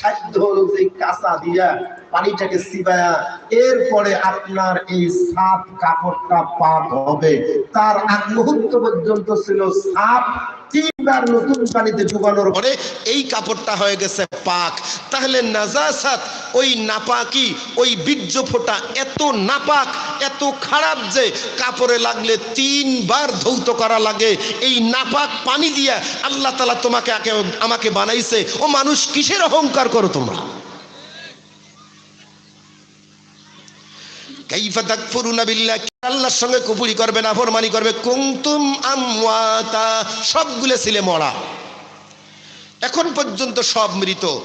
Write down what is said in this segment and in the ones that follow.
সাধ্য অনুযায়ী কাঁচা দিয়া পানিটাকে সিবায়া এরপরে আপনার এই সাপ কাপড়টা পাপ হবে। তার আগ মুহূর্ত পর্যন্ত ছিল সাপ। এই কাপড়টা হয়ে গেছে পাক। তাহলে নাজাসাত ওই নাপাকি, ওই বীর্য ফোঁটা এত নাপাক, এত খারাপ যে কাপড়ে লাগলে তিনবার ধৌত করা লাগে। এই নাপাক পানি দিয়া আল্লাহ তালা তোমাকে আমাকে বানাইছে। ও মানুষ, কিসের অহংকার করো তোমরা? কাইফা বিল্লাহ আল্লাহর সঙ্গে কুপুরি করবে না ফরমানি করবে, কুনতুম আমওয়াতা, সবগুলো ছিলে মরা। এখন পর্যন্ত সব মৃত।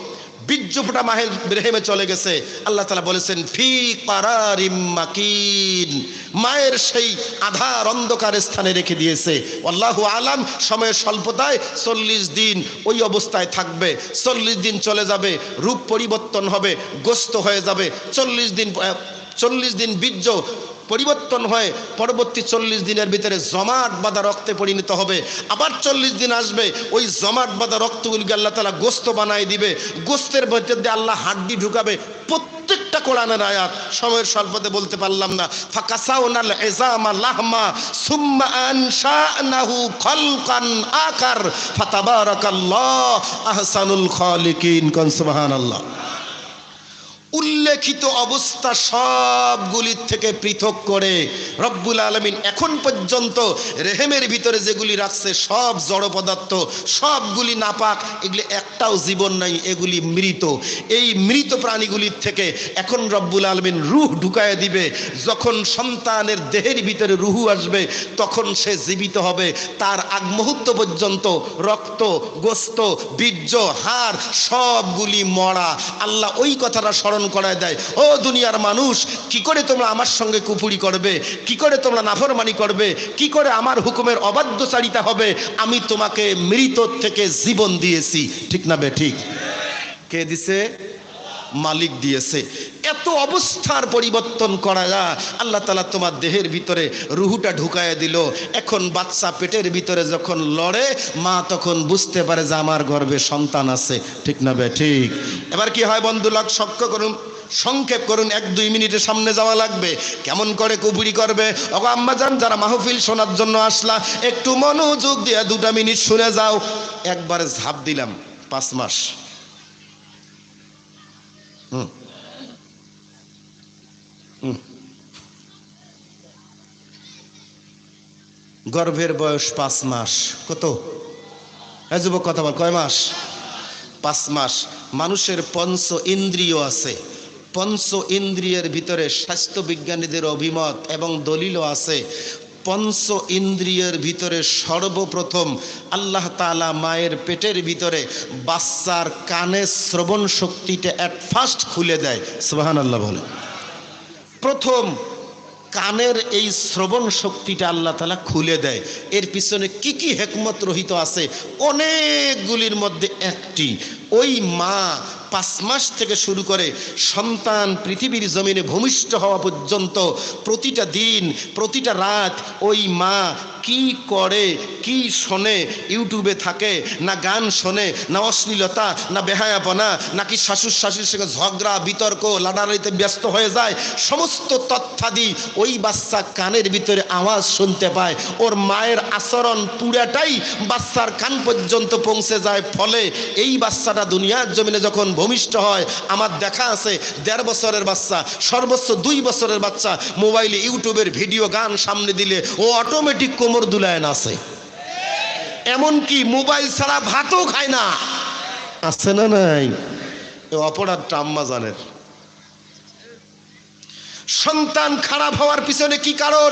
বীর্য ফোটা রেহেমে চলে গেছে। আল্লাহ তালা বলেছেন, ফি মাকিন। মায়ের সেই আধার অন্ধকার স্থানে রেখে দিয়েছে। আল্লাহু আলাম, সময়ের স্বল্পতায় চল্লিশ দিন ওই অবস্থায় থাকবে। চল্লিশ দিন চলে যাবে, রূপ পরিবর্তন হবে গোস্ত হয়ে যাবে। চল্লিশ দিন চল্লিশ দিন বীর্য পরিবর্তন হয়ে পরবর্তী চল্লিশ দিনের ভিতরে জমাট বাঁধা রক্তে পরিণত হবে। আবার চল্লিশ দিন আসবে, ওই জমাট বাঁধা রক্তগুলিকে আল্লাহ তালা গোস্ত বানাই দিবে। গোস্তের ভিতর দিয়ে আল্লাহ হাড্ডি ঢুকাবে। প্রত্যেকটা কোরআনের আয়াত সময়ের স্বল্পতে বলতে পারলাম না। ফাকাসাউনাল আকার আহসানুল উল্লেখিত অবস্থা সবগুলির থেকে পৃথক করে রব্বুল আলমিন এখন পর্যন্ত রেহেমের ভিতরে যেগুলি রাখছে, সব জড় পদার্থ, সবগুলি নাপাক, এগুলি একটাও জীবন নাই, এগুলি মৃত। এই মৃত প্রাণীগুলির থেকে এখন রব্বুল আলমিন রুহ ঢুকায় দিবে। যখন সন্তানের দেহের ভিতরে রুহু আসবে, তখন সে জীবিত হবে। তার আগ মুহূর্ত পর্যন্ত রক্ত, গোস্ত, বীর্য, হাড় সবগুলি মরা। আল্লাহ ওই কথাটা স্মরণ করায় দেয়। ও দুনিয়ার মানুষ, কি করে তোমরা আমার সঙ্গে কুপুরি করবে? কি করে তোমরা নাফরমানি করবে? কি করে আমার হুকুমের অবাধ্যচারিতা হবে? আমি তোমাকে মৃত থেকে জীবন দিয়েছি। ঠিক না বে, ঠিক? কে দিছে? মালিক দিয়েছে। এত অবস্থার পরিবর্তন করা যায় আল্লাহ তালা তোমার দেহের ভিতরে রুহুটা ঢুকায় দিল। এখন বাচ্চা পেটের ভিতরে যখন লড়ে, মা তখন বুঝতে পারে যে আমার গর্ভে সন্তান আছে। ঠিক না বে, ঠিক? এবার কি হয় বন্ধু লাগ সক্ষ করুন। সংক্ষেপ করুন, এক দুই মিনিটের সামনে যাওয়া লাগবে। কেমন করে কুপুরি করবে? অগো আম্মাজান যারা মাহফিল শোনার জন্য আসলা, একটু মনোযোগ দিয়ে দুটা মিনিট শুনে যাও। একবারে ঝাঁপ দিলাম, পাঁচ মাস। গর্ভের বয়স পাঁচ মাস। কত? যুবক কথা বল, কয় মাস? পাঁচ মাস। মানুষের পঞ্চ ইন্দ্রিয় আছে। পঞ্চ ইন্দ্রিয়ের ভিতরে স্বাস্থ্য বিজ্ঞানীদের অভিমত এবং দলিলও আছে। পঞ্চ ইন্দ্রিয়ের ভিতরে সর্বপ্রথম আল্লাহ তাআলা মায়ের পেটের ভিতরে বাচ্চার কানে শ্রবণ শক্তিটা অ্যাট ফার্স্ট খুলে দেয়। সুবাহান আল্লাহ বলে প্রথম কানের এই শ্রবণ শক্তিটা আল্লাহ তালা খুলে দেয়। এর পিছনে কি কি হেকমত রহিত আছে? অনেকগুলির মধ্যে একটি। ওই মা পাঁচ মাস থেকে শুরু করে সন্তান পৃথিবীর জমিনে ভূমিষ্ঠ হওয়া পর্যন্ত প্রতিটা দিন, প্রতিটা রাত ওই মা কি করে, কি শোনে, ইউটিউবে থাকে, না গান শোনে, না অশ্লীলতা, না বেহায়াপনা, নাকি শাশুর শাশুর সঙ্গে ঝগড়া, বিতর্ক, লাড়ালাড়িতে ব্যস্ত হয়ে যায়, সমস্ত তথ্যাদি ওই বাচ্চা কানের ভিতরে আওয়াজ শুনতে পায়। ওর মায়ের আচরণ পুরাটাই বাচ্চার কান পর্যন্ত পৌঁছে যায়। ফলে এই বাচ্চাটা দুনিয়ার জমিনে যখন ভূমিষ্ঠ হয়। আমার দেখা আছে, দেড় বছরের বাচ্চা, সর্বোচ্চ দুই বছরের বাচ্চা, মোবাইলে, ইউটিউবের ভিডিও, গান সামনে দিলে ও অটোমেটিক কোমর দুলায় এমন এমনকি মোবাইল ছাড়া ভাতও খায় না। আছে না নাই? অপরাধটা আম্মা জানের। সন্তান খারাপ হওয়ার পিছনে কি কারণ?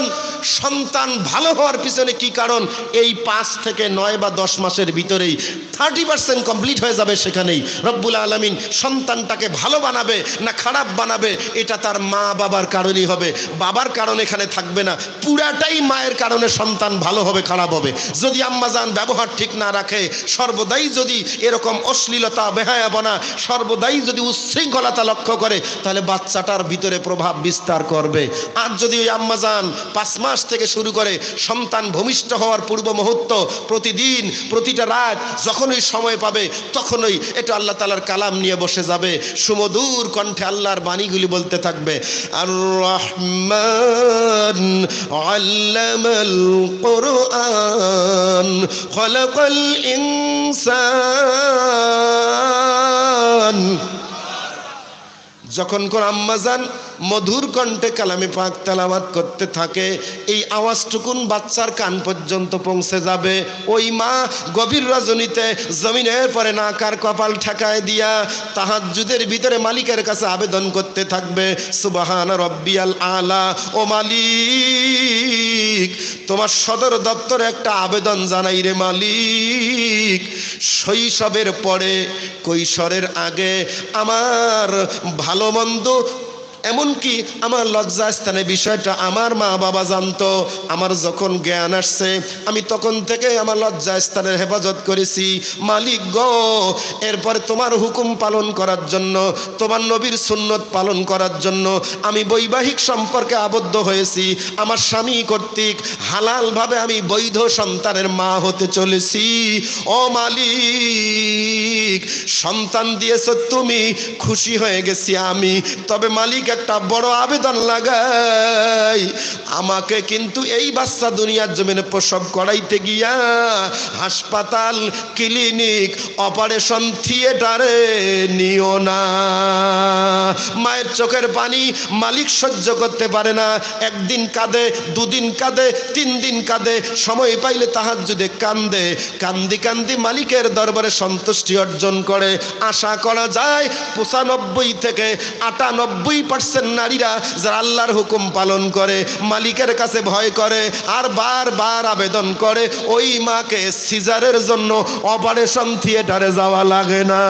সন্তান ভালো হওয়ার পিছনে কি কারণ? এই পাঁচ থেকে নয় বা দশ মাসের ভিতরেই থার্টি পার্সেন্ট কমপ্লিট হয়ে যাবে সেখানেই। রব্বুল আলমিন সন্তানটাকে ভালো বানাবে না খারাপ বানাবে, এটা তার মা বাবার কারণেই হবে। বাবার কারণ এখানে থাকবে না। পুরাটাই মায়ের কারণে সন্তান ভালো হবে, খারাপ হবে। যদি আম্মাজান ব্যবহার ঠিক না রাখে, সর্বদাই যদি এরকম অশ্লীলতা বেহায়াবনা সর্বদাই যদি উচ্ছৃঙ্খলতা লক্ষ্য করে, তাহলে বাচ্চাটার ভিতরে প্রভাব বিস্তার করবে। আর যদি ওই আম্মাজান পাঁচ মাস থেকে শুরু করে সন্তান ভূমিষ্ঠ হওয়ার পূর্ব মুহূর্ত, প্রতিদিন, প্রতিটা রাত যখন ওই সময় পাবে তখনই এটা আল্লাহ তালার কালাম নিয়ে বসে যাবে। সুমধুর কণ্ঠে আল্লাহর বাণীগুলি বলতে থাকবে আর রহমান আল্লামাল কোরআন, খলাকাল ইনসান। যখন কোন আম্মাজান মধুর কণ্ঠে কালামে পাক তালামাত করতে থাকে। এই আওয়াজটুকুন বাচ্চার কান পর্যন্ত পৌঁছে যাবে। ওই মা গভীর রজনীতে জমিনের পরে নাকার কপাল ঠেকায় দিয়া তাহাজ্জুদের ভিতরে মালিকের কাছে আবেদন করতে থাকবে। সুবাহান রব্বিয়াল আলা। ও মালিক, তোমার সদর দপ্তরে একটা আবেদন জানাই রে মালিক। শৈশবের পরে কৈশোরের আগে আমার ভালো মন্দ এমনকি আমার লজ্জাস্থানে বিষয়টা আমার মা বাবা জানতো, আমার যখন জ্ঞান আসছে, আমি তখন থেকে আমার লজ্জাস্থানের হেফাজত করেছি। মালিক গ, এরপরে তোমার হুকুম পালন করার জন্য, তোমার নবীর সুন্নত পালন করার জন্য আমি বৈবাহিক সম্পর্কে আবদ্ধ হয়েছি। আমার স্বামী কর্তৃক হালালভাবে আমি বৈধ সন্তানের মা হতে চলেছি। ও মালিক, সন্তান দিয়েছ তুমি, খুশি হয়ে গেছি আমি। তবে মালিক একটা বড় আবেদন লাগাই। আমাকে কিন্তু এই বাচ্চা দুনিয়ার জমিনে প্রসব করাইতে গিয়া হাসপাতাল, ক্লিনিক, অপারেশন থিয়েটারে নিও না। মায়ের চোখের পানি মালিক সহ্য করতে পারে না। একদিন কাঁদে, দুদিন কাঁদে, তিন দিন কাঁদে। সময় পাইলে তাহার যদি কান্দে, কান্দি কান্দি মালিকের দরবারে সন্তুষ্টি অর্জন করে। আশা করা যায় পঁচানব্বই থেকে আটানব্বই পার্সেন্ট নারীরা যারা আল্লাহর হুকুম পালন করে, মালিকের কাছে ভয় করে আর বারবার আবেদন করে, ওই মাকে সিজারের জন্য অপারেশন থিয়েটারে যাওয়া লাগে না।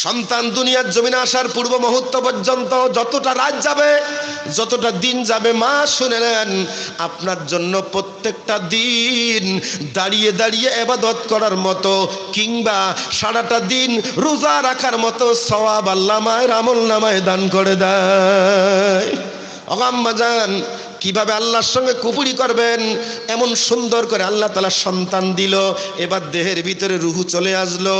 সন্তান দুনিয়ার জমিনে আসার পূর্ব মুহূর্ত পর্যন্ত যতটা রাত যাবে, যতটা দিন যাবে, মা শুনে নেন, আপনার জন্য প্রত্যেকটা দিন দাঁড়িয়ে দাঁড়িয়ে এবাদত করার মতো কিংবা সারাটা দিন রোজা রাখার মতো সওয়াব আল্লাহ মায়ের আমল নামায় দান করে দেয়। অগাম্মা যান কীভাবে আল্লাহর সঙ্গে কুপুরি করবেন, এমন সুন্দর করে আল্লাহ তালা সন্তান দিল, এবার দেহের ভিতরে রুহু চলে আসলো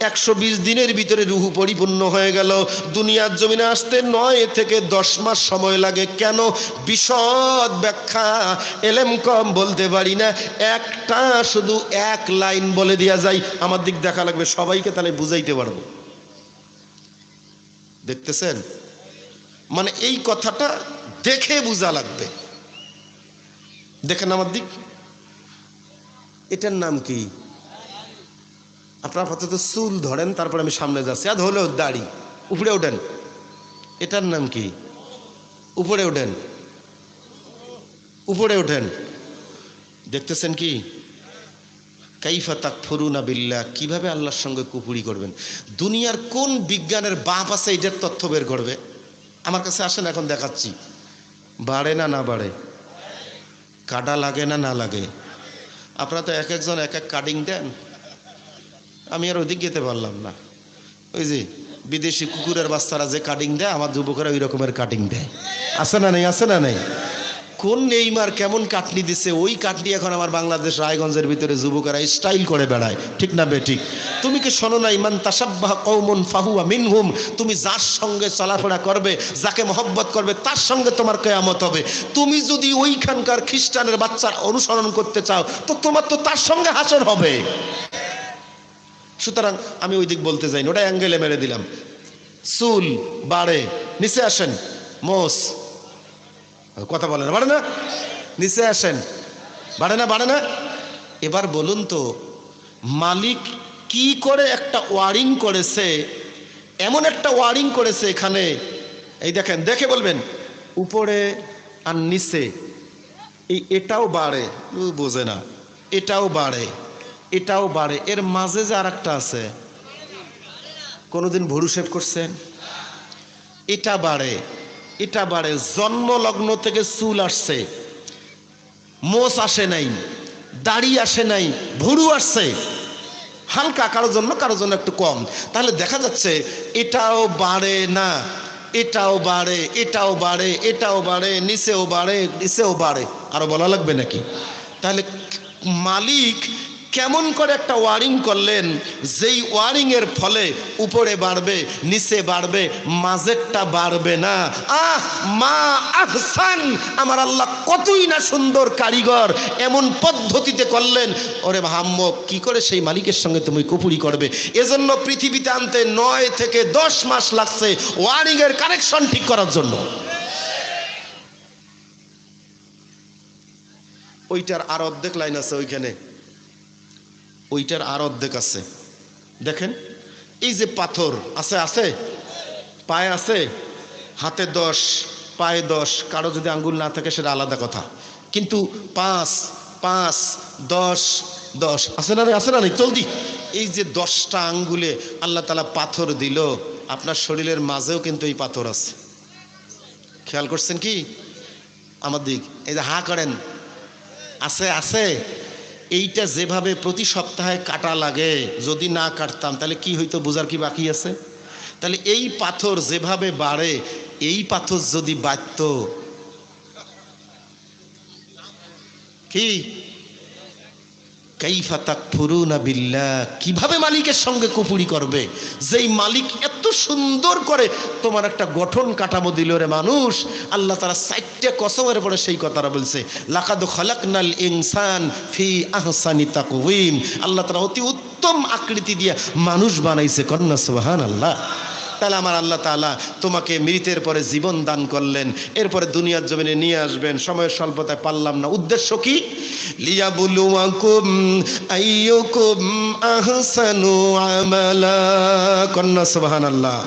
একশো বিশ দিনের ভিতরে রুহু পরিপূর্ণ হয়ে গেল। দুনিয়ার জমিনে আসতে নয় থেকে দশ মাস সময় লাগে। কেন? বিশদ ব্যাখ্যা। এলেম কম বলতে পারি না। একটা শুধু এক লাইন বলে দেওয়া যায়। আমার দিক দেখা লাগবে। সবাইকে তাহলে বুঝাইতে পারব। দেখতেছেন? মানে এই কথাটা দেখে বোঝা লাগবে। দেখেন আমার দিক। এটার নাম কি? আপনার আপাতত চুল ধরেন, তারপর আমি সামনে যাচ্ছি। আর হলেও দাড়ি। উপরে ওঠেন। এটার নাম কি? উপরে ওঠেন। উপরে ওঠেন। দেখতেছেন কি? কাইফা তাক ফরুনা বিল্লা কীভাবে আল্লাহর সঙ্গে কুপুরি করবেন? দুনিয়ার কোন বিজ্ঞানের বাপ আছে, এটার তথ্য বের করবে? আমার কাছে আসেন, এখন দেখাচ্ছি। বাড়ে না না বাড়ে? কাটা লাগে না না লাগে? আপনারা তো এক একজন এক এক কাটিং দেন। আমি আর ওদিক যেতে পারলাম না। ওই যে বিদেশি কুকুরের বাচ্চারা যে কাটিং দেয়, আমার যুবকেরা ওই রকমের কাটিং দেয়। আছে না নেই, আছে না নেই? কোন নেইমার কেমন কাটনি দিছে, ওই কাটনি এখন আমার বাংলাদেশ রায়গঞ্জের ভিতরে যুবকেরা স্টাইল করে বেড়ায়। ঠিক না বে, ঠিক? তুমি কি শোনো না ইমান তাসাব্বাহ কৌমন ফাহুয়া মিনহুম তুমি যার সঙ্গে চলাফেরা করবে, যাকে মহব্বত করবে, তার সঙ্গে তোমার কেয়ামত হবে। তুমি যদি ওইখানকার খ্রিস্টানের বাচ্চার অনুসরণ করতে চাও, তো তোমার তো তার সঙ্গে হাসর হবে। সুতরাং আমি ওই দিক বলতে যাই ওটা অ্যাঙ্গেলে মেরে দিলাম। চুল, বাড়ে, নিচে আসেন, মোস। কথা বলে না, বাড়ে না? নিচে আসেন। বাড়ে না বাড়ে না? এবার বলুন তো, মালিক কি করে একটা ওয়ারিং করেছে, এমন একটা ওয়ারিং করেছে এখানে? এই দেখেন, দেখে বলবেন, উপরে আর নিচে। এই এটাও বাড়ে বোঝে না, এটাও বাড়ে। এটাও বাড়ে। এর মাঝে যে আর একটা আছে। কোনোদিন ভরু শেভ করছেন? এটা বাড়ে। এটা বাড়ে। জন্ম লগ্ন থেকে চুল আসছে। মোষ আসে নাই। দাড়ি আসে নাই। ভুরু আসছে। হালকা কারোর জন্য কারোর জন্য একটু কম। তাহলে দেখা যাচ্ছে এটাও বাড়ে না। এটাও বাড়ে এটাও বাড়ে এটাও বাড়ে, নিচেও বাড়ে নিচেও বাড়ে। আরও বলা লাগবে নাকি? তাহলে মালিক কেমন করে একটা ওয়ারিং করলেন, যেই ওয়ারিং এর ফলে উপরে বাড়বে, নিচে বাড়বে, মাঝেরটা বাড়বে না। আহ, মা আহসান, আমার আল্লাহ কতই না সুন্দর কারিগর, এমন পদ্ধতিতে করলেন। ওরে ভাম্য কি করে সেই মালিকের সঙ্গে তুমি কুপুরি করবে? এজন্য পৃথিবীতে আনতে নয় থেকে দশ মাস লাগছে ওয়ারিং এর কানেকশন ঠিক করার জন্য। ওইটার আর অর্ধেক লাইন আছে ওইখানে। ওইটার আর অর্ধেক আছে। দেখেন, এই যে পাথর, আছে আছে? পায়ে আছে? হাতে দশ, পায়ে দশ, কারও যদি আঙ্গুল না থাকে সেটা আলাদা কথা। কিন্তু পাঁচ পাঁচ, দশ দশ, আছে না রে আছে না রে জলদি এই যে দশটা আঙ্গুলে আল্লাহ তালা পাথর দিল, আপনার শরীরের মাঝেও কিন্তু এই পাথর আছে। খেয়াল করছেন কি? আমার দিক, এই যে হা করেন। আছে আছে? এইটা যেভাবে প্রতি সপ্তাহে কাটা লাগে, যদি না কাটতাম, তাহলে কি হইতো? বোঝার কি বাকি আছে? তাহলে এই পাথর যেভাবে বাড়ে, এই পাথর যদি বাড়ত, কি? কীভাবে মালিকের সঙ্গে কুপুরি করবে? যেই মালিক এত সুন্দর করে তোমার একটা গঠন কাঠামো দিল রে মানুষ, আল্লাহ তারা সাইটটা কসমের পরে সেই কথাটা বলছে, লাকাদ খালাকনাল ইনসান ফি আহসানি তাকওয়িম। আল্লাহ তারা অতি উত্তম আকৃতি দিয়ে মানুষ বানাইছে, কন্যা সুবহানাল্লাহ। তাহলে আমার আল্লাহ তাআলা তোমাকে মৃতের পরে জীবন দান করলেন, এরপরে দুনিয়ার জমিনে নিয়ে আসবেন, সময়ের স্বল্পতায় পারলাম না। উদ্দেশ্য কি? লিয়াবুলুয়াকুম আইয়ুকুম আহসানু আমালা। কন্যা সুবহানাল্লাহ।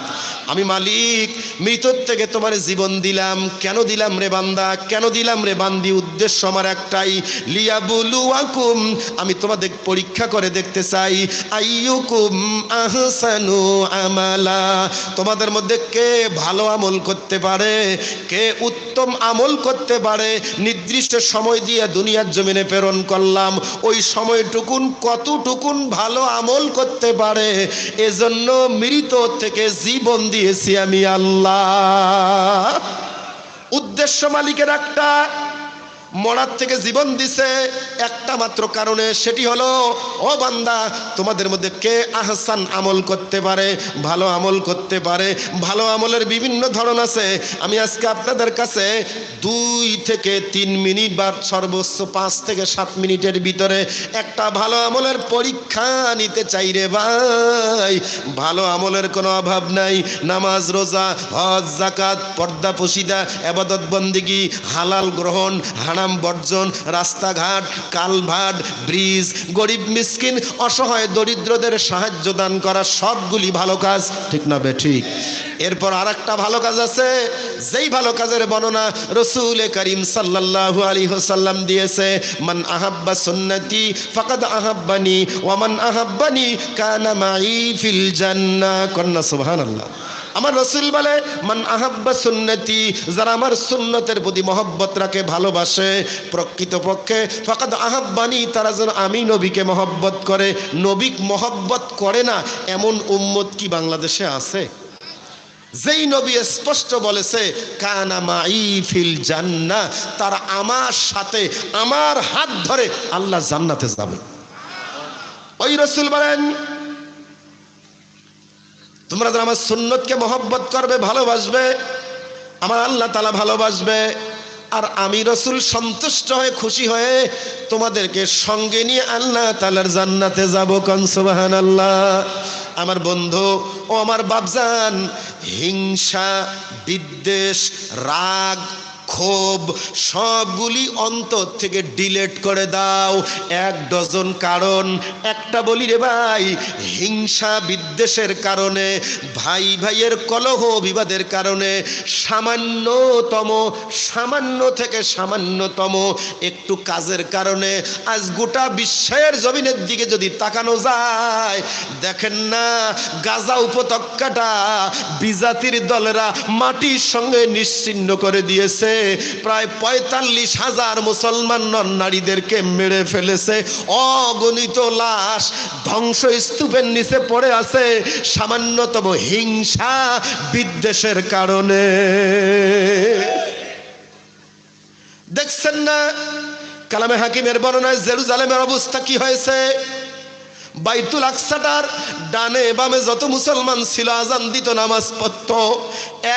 আমি মালিক, মৃতর থেকে তোমার জীবন দিলাম। কেন দিলাম রে বান্দা? কেন দিলাম রে বান্দি? উদ্দেশ্য আমার একটাই। লিয়াবুলুয়াকুম, আমি তোমাদের পরীক্ষা করে দেখতে চাই। আইয়ুকুম আহসানু আমালা। তোমাদের মধ্যে কে ভালো আমল করতে পারে? কে উত্তম আমল করতে পারে? নির্দিষ্ট সময় দিয়ে দুনিয়ার জমিনে প্রেরণ করলাম। ওই সময়টুকুন কতটুকুন ভালো আমল করতে পারে? এজন্য মৃত থেকে জীবন দিয়েছি আমি আল্লাহ। উদ্দেশ্য মালিকের একটা মরার থেকে জীবন দিছে। একটা মাত্র কারণে সেটি হলো, ও বান্দা, তোমাদের মধ্যে কে আহসান আমল করতে পারে, ভালো আমল করতে পারে, ভালো আমলের বিভিন্ন ধরন আছে। আমি আজকে আপনাদের কাছে দুই থেকে তিন মিনিট বা সর্বোচ্চ পাঁচ থেকে সাত মিনিটের ভিতরে একটা ভালো আমলের পরীক্ষা নিতে চাই রে ভাই। ভালো আমলের কোনো অভাব নাই। নামাজ, রোজা, হজ জাকাত পর্দা, পশিদা, এবাদত, বন্দিগি, হালাল গ্রহণ হারাম বর্জন, রাস্তাঘাট কালভাট ব্রিজ, গরিব মিসকিন, অসহায় দরিদ্রদের সাহায্য দান করা সবগুলি ভালো কাজ, ঠিক না বে ঠিক? এরপর আর একটা ভালো কাজ আছে, যেই ভালো কাজের বর্ণনা রসুল করিম সাল্লাল্লাহু আলাইহি ওয়াসাল্লাম দিয়েছে, মান আহাব্বা সুন্নতি ফাকাদ আহাব্বানি ওয়ামান আহাব্বানি কানা মাই ফিল জান্নাহ। কন্না সুবহানাল্লাহ। আমার রসুল বলে, মান আহাব্বা সুন্নতি যারা আমার সুন্নতের প্রতি মহব্বত রাখে, ভালোবাসে, প্রকৃতপক্ষে, ফাকাদ আহাব্বানি তারা যেন আমি নবীকে মহব্বত করে। নবীক মহব্বত করে না, এমন উম্মত কি বাংলাদেশে আছে? যেই নবী স্পষ্ট বলেছে, কানা মাই ফিল জান্নাহ তারা আমার সাথে, আমার হাত ধরে আল্লাহ জান্নাতে যাবে। ওই রসুল বলেন তোমরা যারা আমার সুন্নতকে মহব্বত করবে, ভালোবাসবে, আমার আল্লাহ তালা ভালোবাসবে, আর আমি রসুল সন্তুষ্ট হয়ে খুশি হয়ে তোমাদেরকে সঙ্গে নিয়ে আল্লাহ তালার জান্নাতে যাব কনসবাহান আল্লাহ আমার বন্ধু ও আমার বাবজান হিংসা, বিদ্বেষ, রাগ ক্ষোভ সবগুলি অন্তর থেকে ডিলেট করে দাও। এক ডজন কারণ, একটা বলি রে ভাই, হিংসা বিদ্বেষের কারণে, ভাই ভাইয়ের কলহ বিবাদের কারণে, সামান্যতম, সামান্য থেকে সামান্যতম একটু কাজের কারণে, আজ গোটা বিশ্বের জমিনের দিকে যদি তাকানো যায়, দেখেন না, গাজা উপত্যকাটা বিজাতির দলেরা মাটির সঙ্গে নিশ্চিন্ন করে দিয়েছে। প্রায় পঁয়তাল্লিশ হাজার মুসলমান নন নারীদেরকে মেরে ফেলেছে। অগণিত লাশ ধ্বংস স্তূপের নিচে পড়ে আছে। সামান্যতম হিংসা বিদ্বেষের কারণে। দেখছেন না? কালামে হাকিমের বর্ণনায় জেরুজালেমের অবস্থা কি হয়েছে? বাইতুল আকসাটার ডানে বামে যত মুসলমান ছিল, আজান দিত নামাজ পড়ত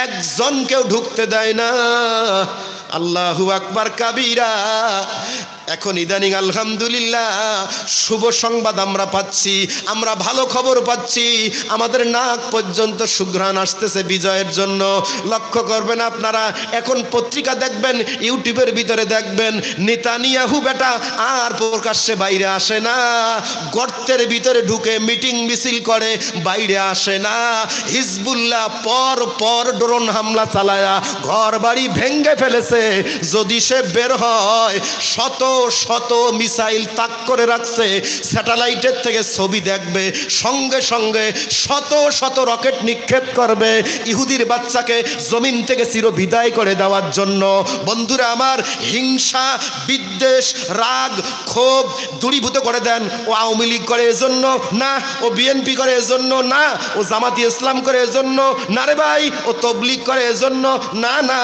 একজন কেউ ঢুকতে দেয় না। আল্লাহু আকবার কাবিরা। এখন ইদানিং আলহামদুলিল্লাহ শুভ সংবাদ আমরা পাচ্ছি, আমরা ভালো খবর পাচ্ছি। আমাদের নাক পর্যন্ত সুঘ্রাণ আসতেছে বিজয়ের জন্য। লক্ষ্য করবেন আপনারা, এখন পত্রিকা দেখবেন, ইউটিউবের ভিতরে দেখবেন, নেতানিয়াহু বেটা আর প্রকাশ্যে বাইরে আসে না। গর্তের ভিতরে ঢুকে মিটিং মিছিল করে, বাইরে আসে না। হিজবুল্লাহ পর পর ড্রোন হামলা চালায়া ঘর বাড়ি ভেঙ্গে ফেলেছে। যদি সে বের হয়, শত শত মিসাইল তাক করে রাখছে, স্যাটেলাইটের থেকে ছবি দেখবে, সঙ্গে সঙ্গে শত শত রকেট নিক্ষেপ করবে, ইহুদির বাচ্চাকে জমিন থেকে চির বিদায় করে দেওয়ার জন্য। বন্ধুরা, আমার হিংসা, বিদ্বেষ, রাগ, ক্ষোভ দূরীভূত করে দেন। ও আওয়ামী লীগ করে এজন্য না, ও বিএনপি করে এজন্য না, ও জামাতি ইসলাম করে এজন্য না রে ভাই, ও তবলিগ করে এজন্য না না।